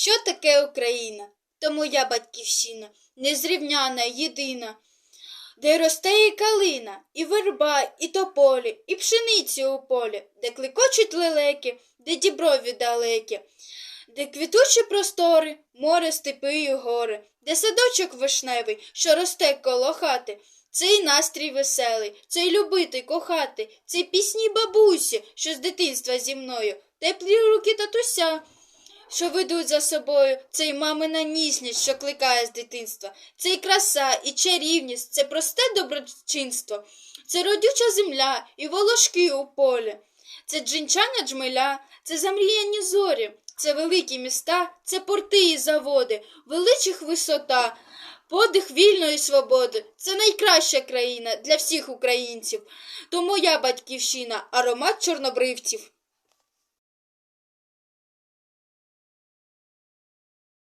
Що таке Україна? То моя батьківщина, незрівняна, єдина, де росте і калина, і верба, і тополі, і пшениці у полі, де клекочуть лелеки, де діброві далекі, де квітучі простори, море, степи і гори, де садочок вишневий, що росте коло хати. Цей настрій веселий, цей любити, кохати, цей пісні бабусі, що з дитинства зі мною, теплі руки татуся, що ведуть за собою, цей мамина ніжність, що кликає з дитинства, цей краса і чарівність, це просте доброчинство, це родюча земля і волошки у полі, це джинчання джмеля, це замріяні зорі, це великі міста, це порти і заводи, величих висота. Подих вільної свободи це найкраща країна для всіх українців. То моя батьківщина, аромат чорнобривців.